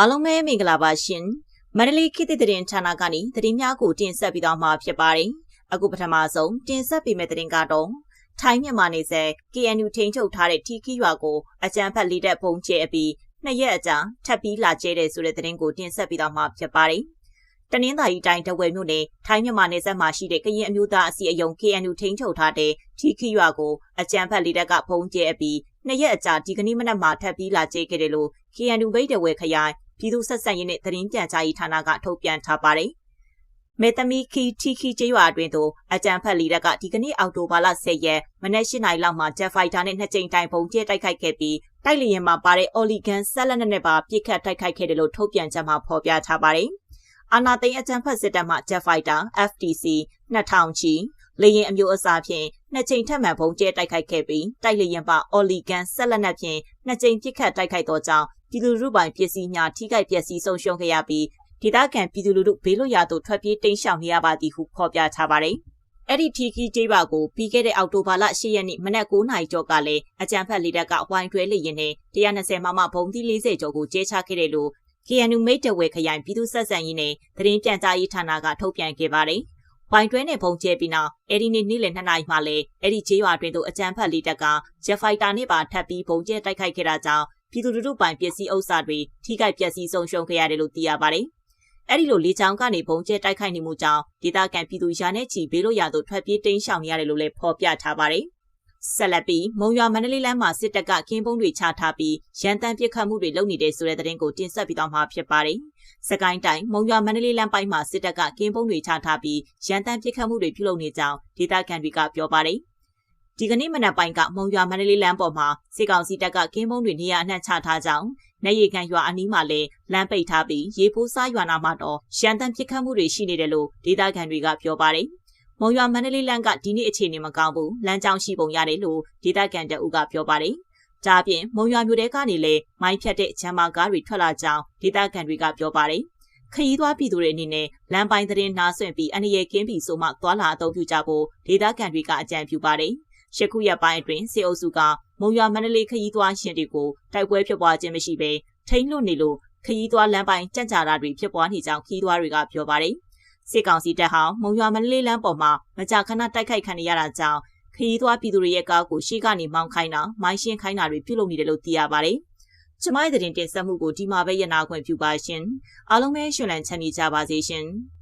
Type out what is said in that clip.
အားလုံးပဲမင်္ဂလာပါရှင်မန္တလေးခေတ်သစ်သတင်းဌာနကနေသတင်းများကိုတင်ဆက်ပြီးတော့မှာဖြစ်ပါတယ်အခုပထမဆုံးတင်ဆက်ပေးမယ့်သတင်းကတော့ထိုင်းမြန်မာနယ်စပ် KNU ထိန်းချုပ်ထားတဲ့ထီခီရွာကိုအကြမ်းဖက်လေးတဲ့ပုံကျဲအပြီးနှစ်ရက်အကြာထပ်ပြီးလာကျဲတဲ့ဆိုတဲ့သတင်းကိုတင်ဆက်ပြီးတော့မှာဖြစ်ပါတယ်တနင်္သာရီတိုင်းတဝယ်မြို့နယ်ထိုင်းမြန်မာနယ်စပ်မှာရှိတဲ့ကရင်အမျိုးသားအစည်းအရုံး KNU ထိန်းချုပ်ထားတဲ့ထီခီရွာကိုအကြမ်းဖက်လေးတဲ့ကပုံကျဲအပြီးနှစ်ရက်အကြာဒီကနေ့မနက်မှာထပ်ပြီးလာကျဲခဲ့တယ်လို့ KNU ဗိတ်တဝယ်ခရိုင် ပြည်သူ့ဆက်ဆံရေးနဲ့သတင်းပြန်ကြားရေးဌာနကထုတ်ပြန်ထားပါတယ်။မေတ္တမီခီထီခီကျေးရွာအတွင်းသို့အကြံဖက်လီရက်ကဒီကနေ့အောက်တိုဘာလ10ရက်မနက်၈နာရီလောက်မှာဂျက်ဖိုက်တာနဲ့နှစ်ကြိမ်တိုင်ပုံကျဲတိုက်ခိုက်ခဲ့ပြီးတိုက်လျင်မှာပါတဲ့အော်လီဂန်ဆက်လက်နဲ့ပါပြစ်ခတ်တိုက်ခိုက်ခဲ့တယ်လို့ထုတ်ပြန်ချက်မှာဖော်ပြထားပါတယ်။အာနာသိန်းအကြံဖက်စစ်တပ်မှဂျက်ဖိုက်တာ FTC 2000ချီလေရင်အမျိုးအစားဖြင့်နှစ်ကြိမ်ထပ်မံပုံကျဲတိုက်ခိုက်ခဲ့ပြီးတိုက်လျင်ပါအော်လီဂန်ဆက်လက်နဲ့ဖြင့်နှစ်ကြိမ်ပြစ်ခတ်တိုက်ခိုက်သောကြောင့် ပြည်သူလူထုပိုင်ပစ္စည်းများထိခိုက်ပျက်စီးဆုံးရှုံးခဲ့ရပြီးဒေသခံပြည်သူလူထုဘေးလွတ်ရာသို့ထွက်ပြေးတိမ်းရှောင်နေရပါသည်ဟုဖော်ပြထားပါတယ်။အဲ့ဒီထီကီကျေးပါကိုပြီးခဲ့တဲ့အောက်တိုဘာလ10ရက်နေ့မနက်9:00နာရီကျော်ကလည်းအကြံဖက်လေတပ်ကဝိုင်းတွဲလေရင်နဲ့120မမဘုံသီး40ကျော်ကိုကျဲချခဲ့တယ်လို့ KNU မိတ်တဝဲခရိုင်ပြည်သူ့ဆက်ဆံရေးနဲ့သတင်းပြန်ကြားရေးဌာနကထုတ်ပြန်ခဲ့ပါတယ်။ဝိုင်းတွဲနဲ့ဘုံကျဲပြီးနောက်အဲ့ဒီနေ့နေ့လယ်2နာရီမှလည်းအဲ့ဒီကျေးရွာတွင်သို့အကြံဖက်လေတပ်ကဂျက်ဖိုက်တာနဲ့ပါထပ်ပြီးဘုံကျဲတိုက်ခိုက်ခဲ့တာကြောင့် ပြည်သူလူထုပိုင်ပစ္စည်းဥစ္စာတွေထိခိုက်ပျက်စီးဆုံးရှုံးခဲ့ရတယ်လို့သိရပါတယ်။အဲ့ဒီလိုလေကြောင်းကနေဘုံကျဲတိုက်ခိုက်နေမှုကြောင့်ဒေသခံပြည်သူရာနဲ့ချီဘေးလွတ်ရာသို့ထွက်ပြေးတိမ်းရှောင်နေရတယ်လို့လည်းဖော်ပြထားပါတယ်။ဆက်လက်ပြီးမုံရွာမန္တလေးလမ်းမှာစစ်တပ်ကကင်းပုံးတွေချထားပြီးရန်တမ်းပစ်ခတ်မှုတွေလုပ်နေတဲ့ဆိုတဲ့သတင်းကိုတင်ဆက်ပြီးတော့မှာဖြစ်ပါတယ်။စကိုင်းတိုင်းမုံရွာမန္တလေးလမ်းပိုင်းမှာစစ်တပ်ကကင်းပုံးတွေချထားပြီးရန်တမ်းပစ်ခတ်မှုတွေပြုလုပ်နေကြောင်းဒေသခံတွေကပြောပါတယ်။ ဒီကနေ့မနက်ပိုင်းကမုံရွာမန္တလေးလမ်းပေါ်မှာစစ်ကောင်စီတပ်ကကင်းပုံးတွေနေရာအနှံ့ချထားကြောင်းနေရီကန်ရွာအနီးမှာလည်းလမ်းပိတ်ထားပြီးရေပိုးစားရွာနာမှာတော့ရန်တမ်းပစ်ခတ်မှုတွေရှိနေတယ်လို့ဒေသခံတွေကပြောပါတယ်။မုံရွာမန္တလေးလမ်းကဒီနေ့အခြေအနေမကောင်းဘူးလမ်းကြောင်းရှိပုံရတယ်လို့ဒေသခံတအုပ်ကပြောပါတယ်။ဒါပြင်မုံရွာမြို့တဲကနေလည်းမိုင်းဖြတ်တဲ့ဂျမ်မာကားတွေထွက်လာကြောင်းဒေသခံတွေကပြောပါတယ်။ခရီးသွားပြည်သူတွေအနေနဲ့လမ်းပိုင်းသတင်းနှားဆွင့်ပြီးအနေရကင်းပြီးဆိုမှသွာလာအသုံးပြုကြဖို့ဒေသခံတွေကအကြံပြုပါတယ်။ ရှခုရက်ပိုင်းအတွင်းစေအုပ်စုကမုံရွာမန္တလေးခရီးသွားရှင်တွေကိုတိုက်ပွဲဖြစ်ပွားခြင်းမရှိဘဲထိန်းလွတ်နေလို့ခရီးသွားလမ်းပိုင်းကြံ့ကြာတာတွေဖြစ်ပွားနေကြောင်းခရီးသွားတွေကပြောပါတယ်။စစ်ကောင်စီတပ်ဟာမုံရွာမန္တလေးလမ်းပေါ်မှာမကြာခဏတိုက်ခိုက်ခံရတာကြောင့်ခရီးသွားပြည်သူတွေရဲ့ကားကိုရှေ့ကနေမောင်းခိုင်းတာမိုင်းရှင်းခိုင်းတာတွေပြုလုပ်နေတယ်လို့သိရပါတယ်။ကျမရဲ့တင်ဆက်မှုကိုဒီမှာပဲရနာခွင့်ပြုပါရှင်။အားလုံးပဲရှင်လန်းချမ်းမြေကြပါစေရှင်။